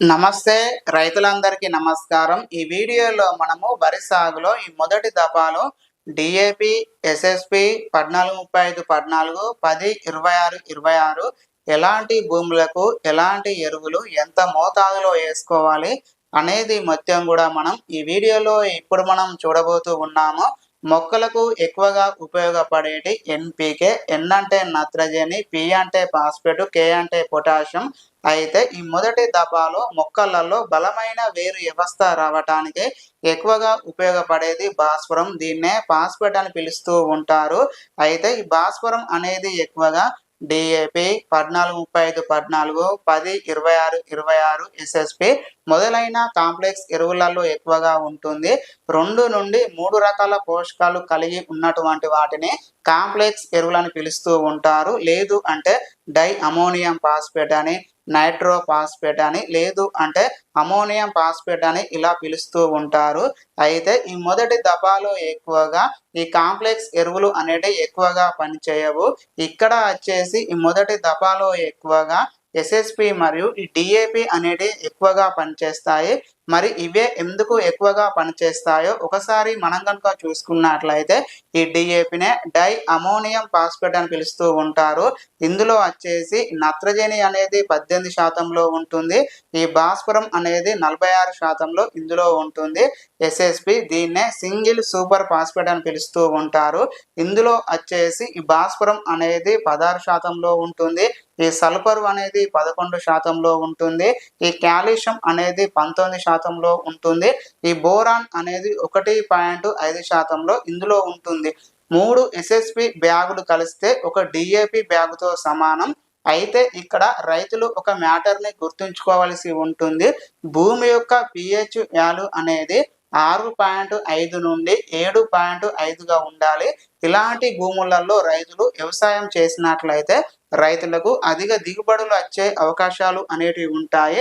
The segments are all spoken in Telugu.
నమస్తే రైతులందరికీ నమస్కారం. ఈ వీడియోలో మనము వరి సాగులో ఈ మొదటి దఫాలో డిఏపి ఎస్ఎస్పి పద్నాలుగు ముప్పై ఐదు పద్నాలుగు పది ఇరవై ఆరు ఇరవై ఆరు ఎలాంటి భూములకు ఎలాంటి ఎరువులు ఎంత మోతాదులో వేసుకోవాలి అనేది మొత్తం కూడా మనం ఈ వీడియోలో ఇప్పుడు మనం చూడబోతూ ఉన్నాము. మొక్కలకు ఎక్కువగా ఉపయోగపడేటి ఎన్పికే ఎన్ అంటే నత్రజని పి అంటే ఫాస్ఫేట్ కే అంటే పొటాషియం. అయితే ఈ మొదటి దఫాలో మొక్కలలో బలమైన వేరు వ్యవస్థ రావటానికి ఎక్కువగా ఉపయోగపడేది భాస్వరం. దీన్నే ఫాస్ఫేట్ అని పిలుస్తూ ఉంటారు. అయితే ఈ భాస్వరం అనేది ఎక్కువగా డిఏపి పద్నాలుగు ముప్పై ఐదు పద్నాలుగు పది ఇరవై ఆరు ఇరవై ఆరు ఎస్ఎస్పి మొదలైన కాంప్లెక్స్ ఎరువులలో ఎక్కువగా ఉంటుంది. రెండు నుండి మూడు రకాల పోషకాలు కలిగి ఉన్నటువంటి వాటిని కాంప్లెక్స్ ఎరువులను పిలుస్తూ ఉంటారు. లేదు అంటే డై అమోనియం ఫాస్ఫేట్ అని నైట్రో ఫాస్ఫేట్ అని లేదు అంటే అమోనియం ఫాస్ఫేట్ అని ఇలా పిలుస్తూ ఉంటారు. అయితే ఈ మొదటి దఫాలో ఎక్కువగా ఈ కాంప్లెక్స్ ఎరువులు అనేటివి ఎక్కువగా పనిచేయవు. ఇక్కడ వచ్చేసి ఈ మొదటి దఫాలో ఎక్కువగా ఎస్ఎస్పి మరియు ఈ డిఏపి అనేటివి ఎక్కువగా పనిచేస్తాయి. మరి ఇవే ఎందుకు ఎక్కువగా పనిచేస్తాయో ఒకసారి మనం కనుక చూసుకున్నట్లయితే ఈ డిఏపినే డై అమోనియం ఫాస్ఫేట్ అని పిలుస్తూ ఉంటారు. ఇందులో వచ్చేసి నత్రజని అనేది పద్దెనిమిది శాతంలో ఉంటుంది. ఈ భాస్వరం అనేది నలభై ఆరు శాతంలో ఇందులో ఉంటుంది. ఎస్ఎస్పి దీన్నే సింగిల్ సూపర్ ఫాస్ఫేట్ అని పిలుస్తూ ఉంటారు. ఇందులో వచ్చేసి ఈ భాస్వరం అనేది పదహారు శాతంలో ఉంటుంది. ఈ సల్ఫర్ అనేది పదకొండు శాతంలో ఉంటుంది. ఈ క్యాల్షియం అనేది పంతొమ్మిది శాతంలో ఉంటుంది. ఈ బోరాన్ అనేది ఒకటి పాయింట్ ఐదు శాతంలో ఇందులో ఉంటుంది. మూడు ఎస్ఎస్పి బ్యాగులు కలిస్తే ఒక డిఏపి బ్యాగుతో సమానం. అయితే ఇక్కడ రైతులు ఒక మ్యాటర్ని గుర్తుంచుకోవాల్సి ఉంటుంది. భూమి యొక్క పిహెచ్ వ్యాల్యూ అనేది ఆరు పాయింట్ ఐదు నుండి ఏడు పాయింట్ ఐదుగా ఉండాలి. ఇలాంటి భూములలో రైతులు వ్యవసాయం చేసినట్లయితే రైతులకు అధిక దిగుబడులు వచ్చే అవకాశాలు అనేటివి ఉంటాయి.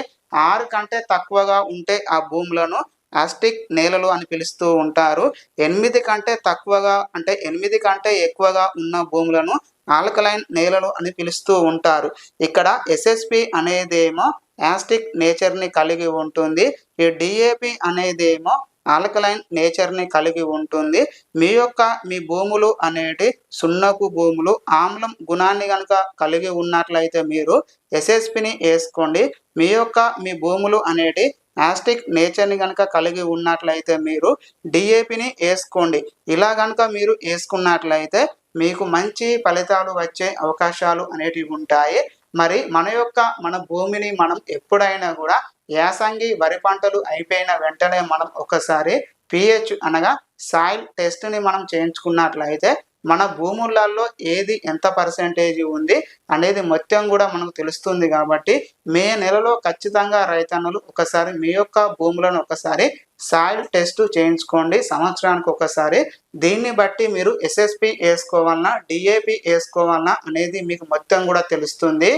ఆరు కంటే తక్కువగా ఉంటే ఆ భూములను ఆస్టిక్ నేలలు అని పిలుస్తూ ఉంటారు. ఎనిమిది కంటే తక్కువగా అంటే ఎనిమిది కంటే ఎక్కువగా ఉన్న భూములను ఆల్కలైన్ నేలలు అని పిలుస్తూ ఉంటారు. ఇక్కడ ఎస్ఎస్పి అనేదేమో యాస్టిక్ నేచర్ని కలిగి ఉంటుంది. ఈ డిఏపి అనేదేమో ఆల్కలైన్ నేచర్ని కలిగి ఉంటుంది. మీ యొక్క మీ భూములు అనేటి సున్నపు భూములు ఆమ్లం గుణాన్ని కనుక కలిగి ఉన్నట్లయితే మీరు ఎస్ఎస్పిని వేసుకోండి. మీ యొక్క మీ భూములు అనేటి యాస్టిక్ నేచర్ని కనుక కలిగి ఉన్నట్లయితే మీరు డిఏపిని వేసుకోండి. ఇలా కనుక మీరు వేసుకున్నట్లయితే మీకు మంచి ఫలితాలు వచ్చే అవకాశాలు అనేటివి ఉంటాయి. మరి మన యొక్క మన భూమిని మనం ఎప్పుడైనా కూడా యాసంగి వరి పంటలు అయిపోయిన వెంటనే మనం ఒకసారి పిహెచ్ అనగా సాయిల్ టెస్ట్ని మనం చేయించుకున్నట్లయితే మన భూములలో ఏది ఎంత పర్సెంటేజ్ ఉంది అనేది మొత్తం కూడా మనకు తెలుస్తుంది కాబట్టి మే నెలలో ఖచ్చితంగా రైతన్నులు ఒకసారి మీ యొక్క భూములను ఒకసారి సాయిల్ టెస్ట్ చేయించుకోండి. సంవత్సరానికి ఒకసారి. దీన్ని బట్టి మీరు ఎస్ఎస్పి వేసుకోవాలన్నా డిఏపి వేసుకోవాలన్నా అనేది మీకు మొత్తం కూడా తెలుస్తుంది.